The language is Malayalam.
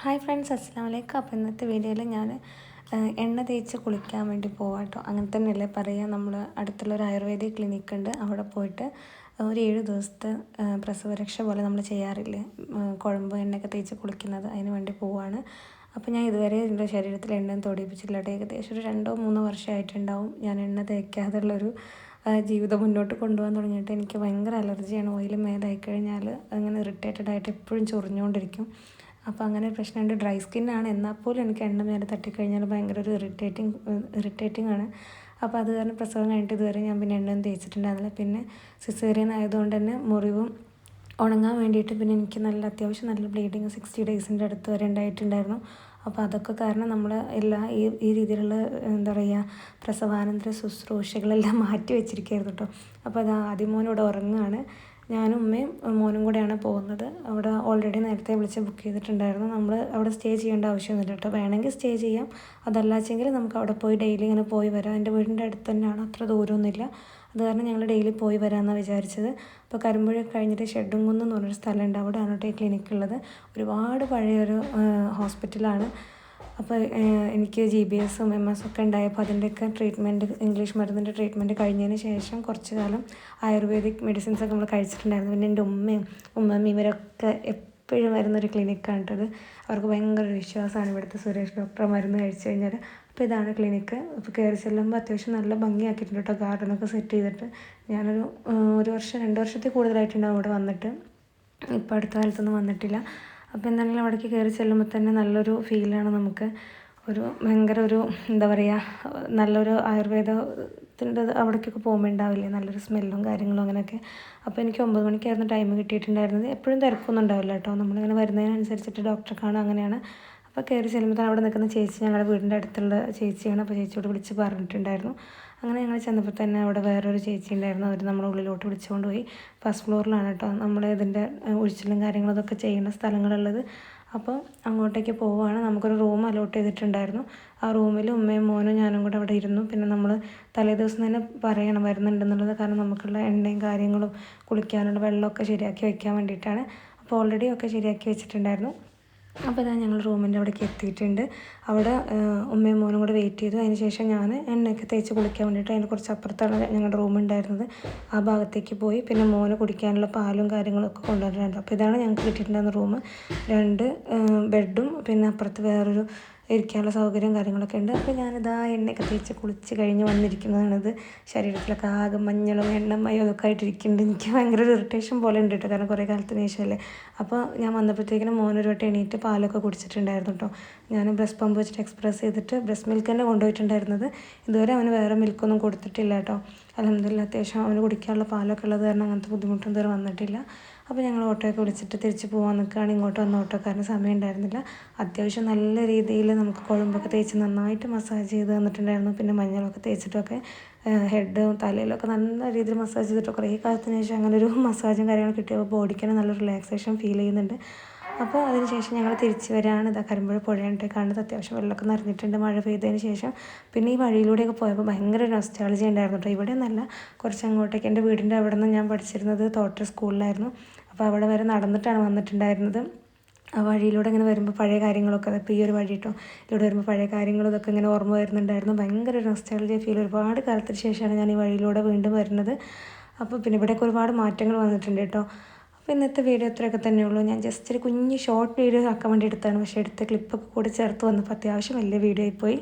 ഹായ് ഫ്രണ്ട്സ് അസ്സാം വലൈക്കും അപ്പോൾ ഇന്നത്തെ വീഡിയോയിൽ ഞാൻ എണ്ണ തേച്ച് കുളിക്കാൻ വേണ്ടി പോവാം കേട്ടോ അങ്ങനെ തന്നെയല്ലേ പറയുക നമ്മൾ അടുത്തുള്ളൊരു ആയുർവേദിക് ക്ലിനിക്ക് ഉണ്ട്. അവിടെ പോയിട്ട് ഒരു ഏഴ് ദിവസത്തെ പ്രസവരക്ഷ പോലെ നമ്മൾ ചെയ്യാറില്ലേ? കുഴമ്പ് എണ്ണയൊക്കെ തേച്ച് കുളിക്കുന്നത് അതിന് വേണ്ടി പോവാണ്. അപ്പോൾ ഞാൻ ഇതുവരെ എന്റെ ശരീരത്തിൽ എണ്ണ തൊടിയിപ്പിച്ചില്ല ഏകദേശം ഒരു രണ്ടോ മൂന്നോ വർഷമായിട്ടുണ്ടാവും ഞാൻ എണ്ണ തേക്കാതുള്ളൊരു ജീവിതം മുന്നോട്ട് കൊണ്ടുപോകാൻ തുടങ്ങിയിട്ട്. എനിക്ക് ഭയങ്കര അലർജിയാണ്. ഓയിൽ മേലായി കഴിഞ്ഞാൽ അങ്ങനെ ഇറിറ്റേറ്റഡ് ആയിട്ട് എപ്പോഴും ചൊറിഞ്ഞുകൊണ്ടിരിക്കും. അപ്പോൾ അങ്ങനെ ഒരു പ്രശ്നമുണ്ട്. ഡ്രൈ സ്കിന്നാണ്. എന്നാൽ പോലും എനിക്ക് എണ്ണ നേരെ തട്ടിക്കഴിഞ്ഞാൽ ഭയങ്കര ഒരു ഇറിറ്റേറ്റിംഗ് ഇറിറ്റേറ്റിംഗ് ആണ്. അപ്പോൾ അത് കാരണം പ്രസവം കഴിഞ്ഞിട്ട് ഇതുവരെ ഞാൻ പിന്നെ എണ്ണ തേച്ചിട്ടുണ്ടായിരുന്നില്ല. പിന്നെ സിസേറിയൻ ആയതുകൊണ്ട് തന്നെ മുറിവും ഉണങ്ങാൻ വേണ്ടിയിട്ട് പിന്നെ എനിക്ക് നല്ല അത്യാവശ്യം നല്ല ബ്ലീഡിങ് സിക്സ്റ്റി ഡേയ്സിന്റെ അടുത്ത് വരെ ഉണ്ടായിട്ടുണ്ടായിരുന്നു. അപ്പോൾ അതൊക്കെ കാരണം നമ്മൾ എല്ലാ ഈ ഈ രീതിയിലുള്ള എന്താ പറയുക പ്രസവാനന്തര ശുശ്രൂഷകളെല്ലാം മാറ്റി വെച്ചിരിക്കുകയായിരുന്നു കേട്ടോ അപ്പോൾ അത് ആദ്യം മോനോട് ഉറങ്ങുകയാണ്. ഞാനും ഉമ്മയും മോനും കൂടെയാണ് പോകുന്നത്. അവിടെ ഓൾറെഡി നേരത്തെ വിളിച്ച് ബുക്ക് ചെയ്തിട്ടുണ്ടായിരുന്നു. നമ്മൾ അവിടെ സ്റ്റേ ചെയ്യേണ്ട ആവശ്യമൊന്നുമില്ല കേട്ടോ. വേണമെങ്കിൽ സ്റ്റേ ചെയ്യാം. അതല്ലാച്ചെങ്കിൽ നമുക്ക് അവിടെ പോയി ഡെയിലി ഇങ്ങനെ പോയി വരാം. എന്റെ വീടിന്റെ അടുത്ത് തന്നെയാണ്. അത്ര ദൂരമൊന്നുമില്ല. അത് കാരണം ഞങ്ങൾ ഡെയിലി പോയി വരാമെന്നാണ് വിചാരിച്ചത്. അപ്പോൾ കരിമ്പുഴ കഴിഞ്ഞിട്ട് ഷെഡുംകുന്ന് എന്ന് പറഞ്ഞൊരു സ്ഥലമുണ്ട്. അവിടെയാണ് കേട്ടോ ഈ ക്ലിനിക്ക് ഉള്ളത്. ഒരുപാട് പഴയൊരു ഹോസ്പിറ്റലാണ് അപ്പോൾ എനിക്ക് ജി ബി എസും എം എസ് ഒക്കെ ഉണ്ടായപ്പോൾ അതിന്റെയൊക്കെ ട്രീറ്റ്മെന്റ് ഇംഗ്ലീഷ് മരുന്നിന്റെ ട്രീറ്റ്മെന്റ് കഴിഞ്ഞതിന് ശേഷം കുറച്ച് കാലം ആയുർവേദിക് മെഡിസിൻസ് ഒക്കെ നമ്മൾ കഴിച്ചിട്ടുണ്ടായിരുന്നു. പിന്നെ എന്റെ ഉമ്മയും ഉമ്മയും ഇവരൊക്കെ എപ്പോഴും വരുന്നൊരു ക്ലിനിക്കാണ് കേട്ടത് അവർക്ക് ഭയങ്കര വിശ്വാസമാണ് ഇവിടുത്തെ സുരേഷ് ഡോക്ടർ മരുന്ന് കഴിച്ചു കഴിഞ്ഞാൽ അപ്പോൾ ഇതാണ് ക്ലിനിക്ക് അപ്പോൾ കയറി ചെല്ലുമ്പോൾ അത്യാവശ്യം നല്ല ഭംഗിയാക്കിയിട്ടുണ്ട് കേട്ടോ ഗാർഡനൊക്കെ സെറ്റ് ചെയ്തിട്ട്. ഞാനൊരു ഒരു വർഷം രണ്ട് വർഷത്തിൽ കൂടുതലായിട്ടുണ്ടാവും ഇവിടെ വന്നിട്ട്. ഇപ്പോൾ അടുത്ത കാലത്തൊന്നും വന്നിട്ടില്ല. അപ്പോൾ എന്താണെങ്കിലും അവിടേക്ക് കയറി ചെല്ലുമ്പോൾ തന്നെ നല്ലൊരു ഫീലാണ് നമുക്ക്. ഒരു ഭയങ്കര ഒരു എന്താ പറയുക നല്ലൊരു ആയുർവേദത്തിന്റെ അവിടേക്കൊക്കെ പോകുമ്പോൾ ഉണ്ടാവില്ലേ നല്ലൊരു സ്മെല്ലും കാര്യങ്ങളും അങ്ങനെയൊക്കെ. അപ്പോൾ എനിക്ക് ഒമ്പത് മണിക്കായിരുന്നു ടൈം കിട്ടിയിട്ടുണ്ടായിരുന്നത്. എപ്പോഴും തിരക്കൊന്നും ഉണ്ടാവില്ല കേട്ടോ. നമ്മളിങ്ങനെ വരുന്നതിനനുസരിച്ചിട്ട് ഡോക്ടറെ കാണുക അങ്ങനെയാണ്. അപ്പോൾ കയറി ചെല്ലുമ്പോൾ അവിടെ നിൽക്കുന്ന ചേച്ചി ഞങ്ങളുടെ വീടിന്റെ അടുത്തുള്ള ചേച്ചിയാണ്. അപ്പോൾ ചേച്ചിയോട് വിളിച്ച് പറഞ്ഞിട്ടുണ്ടായിരുന്നു. അങ്ങനെ ഞങ്ങൾ ചെന്നപ്പോൾ തന്നെ അവിടെ വേറൊരു ചേച്ചി ഉണ്ടായിരുന്നു. അവർ നമ്മളെ ഉള്ളിലോട്ട് വിളിച്ചുകൊണ്ട് പോയി. ഫസ്റ്റ് ഫ്ലോറിലാണ് കേട്ടോ നമ്മൾ ഇതിന്റെ ഒഴിച്ചിലും കാര്യങ്ങളും ഇതൊക്കെ ചെയ്യുന്ന സ്ഥലങ്ങളുള്ളത്. അപ്പോൾ അങ്ങോട്ടേക്ക് പോവുകയാണ്. നമുക്കൊരു റൂം അലോട്ട് ചെയ്തിട്ടുണ്ടായിരുന്നു. ആ റൂമിൽ ഉമ്മയും മോനും ഞാനും കൂടെ അവിടെ ഇരുന്നു. പിന്നെ നമ്മൾ തലേ ദിവസം തന്നെ പറയണം വരുന്നുണ്ടെന്നുള്ളത് കാരണം നമുക്കുള്ള എണ്ണയും കാര്യങ്ങളും കുളിക്കാനുള്ള വെള്ളമൊക്കെ ശരിയാക്കി വയ്ക്കാൻ വേണ്ടിയിട്ടാണ്. അപ്പോൾ ഓൾറെഡി ഒക്കെ ശരിയാക്കി വെച്ചിട്ടുണ്ടായിരുന്നു. അപ്പോൾ ഇതാ ഞങ്ങൾ റൂമിന്റെ അവിടേക്ക് എത്തിയിട്ടുണ്ട്. അവിടെ ഉമ്മയും മോനും കൂടെ വെയിറ്റ് ചെയ്തു. അതിന് ശേഷം ഞാൻ എണ്ണയൊക്കെ തേച്ച് കുളിക്കാൻ വേണ്ടിയിട്ട് അതിന് കുറച്ച് അപ്പുറത്താണ് ഞങ്ങളുടെ റൂം ഉണ്ടായിരുന്നത്. ആ ഭാഗത്തേക്ക് പോയി. പിന്നെ മോന് കുടിക്കാനുള്ള പാലും കാര്യങ്ങളൊക്കെ കൊണ്ടുവന്നിട്ടുണ്ട്. അപ്പോൾ ഇതാണ് ഞങ്ങൾക്ക് കിട്ടിയിട്ടുണ്ടായിരുന്ന റൂം രണ്ട് ബെഡും പിന്നെ അപ്പുറത്ത് വേറൊരു ഇരിക്കാനുള്ള സൗകര്യവും കാര്യങ്ങളൊക്കെ ഉണ്ട്. അപ്പോൾ ഞാനിതാ എണ്ണയൊക്കെ തേച്ച് കുളിച്ച് കഴിഞ്ഞ് വന്നിരിക്കുന്നതാണിത്. ശരീരത്തിലൊക്കെ ആകെ മഞ്ഞളും എണ്ണമയോ അതൊക്കെ ആയിട്ടിരിക്കുന്നുണ്ട്. എനിക്ക് ഭയങ്കര ഇറിറ്റേഷൻ പോലെ ഉണ്ട് കേട്ടോ. കാരണം കുറേ കാലത്തിന് ശേഷമല്ലേ അപ്പോൾ ഞാൻ വന്നപ്പോഴത്തേക്കിനും മോനൊരു വട്ടം എണീറ്റ് പാലൊക്കെ കുടിച്ചിട്ടുണ്ടായിരുന്നു കേട്ടോ. ഞാൻ ബ്രസ്റ്റ് പമ്പ് വെച്ചിട്ട് എക്സ്പ്രസ് ചെയ്തിട്ട് ബ്രസ്റ്റ് മിൽക്ക് തന്നെ കൊണ്ടുപോയിട്ടുണ്ടായിരുന്നത്. ഇതുവരെ അവന് വേറെ മിൽക്കൊന്നും കൊടുത്തിട്ടില്ല കേട്ടോ. അലഹമില്ല അത്യാവശ്യം അവന് കുടിക്കാനുള്ള പാലൊക്കെ ഉള്ളത് കാരണം അങ്ങനത്തെ ബുദ്ധിമുട്ടും ഇതുവരെ വന്നിട്ടില്ല. അപ്പോൾ ഞങ്ങൾ ഓട്ടോയൊക്കെ വിളിച്ചിട്ട് തിരിച്ച് പോകാൻ നിൽക്കുകയാണ് ഇങ്ങോട്ട് വന്ന ഓട്ടോക്കാരന് സമയം ഉണ്ടായിരുന്നില്ല. അത്യാവശ്യം നല്ല രീതിയിൽ നമുക്ക് കുഴമ്പൊക്കെ തേച്ച് നന്നായിട്ട് മസാജ് ചെയ്ത് തന്നിട്ടുണ്ടായിരുന്നു. പിന്നെ മഞ്ഞളൊക്കെ തേച്ചിട്ടൊക്കെ ഹെഡ് തലയിലൊക്കെ നല്ല രീതിയിൽ മസാജ് ചെയ്തിട്ട് കുറേ കാലത്തിന് ശേഷം അങ്ങനെ ഒരു മസാജും കാര്യങ്ങളും കിട്ടിയപ്പോൾ ബോഡിക്ക് നല്ല റിലാക്സേഷൻ ഫീൽ ചെയ്യുന്നുണ്ട്. അപ്പോൾ അതിന് ശേഷം ഞങ്ങൾ തിരിച്ചു വരാണ്. ഇതാ കരിമ്പുഴ പുഴയുണ്ട്. കാണുന്നത് അത്യാവശ്യം വെള്ളമൊക്കെ നിറഞ്ഞിട്ടുണ്ട്. മഴ പെയ്തതിന് ശേഷം പിന്നെ ഈ വഴിയിലൂടെയൊക്കെ പോയപ്പോൾ ഭയങ്കര നൊസ്റ്റാളജി ഉണ്ടായിരുന്നു കേട്ടോ. ഇവിടെ നല്ല കുറച്ച് അങ്ങോട്ടേക്ക് എന്റെ വീടിന്റെ അവിടെ നിന്ന് ഞാൻ പഠിച്ചിരുന്നത്. തോട്ടർ സ്കൂളിലായിരുന്നു. അപ്പോൾ അവിടെ വരെ നടന്നിട്ടാണ് വന്നിട്ടുണ്ടായിരുന്നത്. ആ വഴിയിലൂടെ ഇങ്ങനെ വരുമ്പോൾ പഴയ കാര്യങ്ങളൊക്കെ അതിപ്പോൾ ഈ ഒരു വഴി കേട്ടോ. ഇതിലൂടെ വരുമ്പോൾ പഴയ കാര്യങ്ങളും ഇതൊക്കെ ഇങ്ങനെ ഓർമ്മ വരുന്നുണ്ടായിരുന്നു. ഭയങ്കര നൊസ്റ്റാളജി ഫീൽ ഒരുപാട് കാലത്തിന് ശേഷമാണ് ഞാൻ ഈ വഴിയിലൂടെ വീണ്ടും വരുന്നത്. അപ്പോൾ പിന്നെ ഇവിടെയൊക്കെ ഒരുപാട് മാറ്റങ്ങൾ വന്നിട്ടുണ്ട് കേട്ടോ. അപ്പോൾ ഇന്നത്തെ വീഡിയോ ഇത്രയൊക്കെ തന്നെയുള്ളൂ ഞാൻ ജസ്റ്റ് ഒരു കുഞ്ഞ് ഷോർട്ട് വീഡിയോ ആക്കാൻ വേണ്ടി എടുത്താണ് പക്ഷേ എടുത്ത ക്ലിപ്പൊക്കെ കൂടി ചേർത്ത് വന്നപ്പോൾ അത്യാവശ്യം വലിയ വീഡിയോ ആയിപ്പോയി.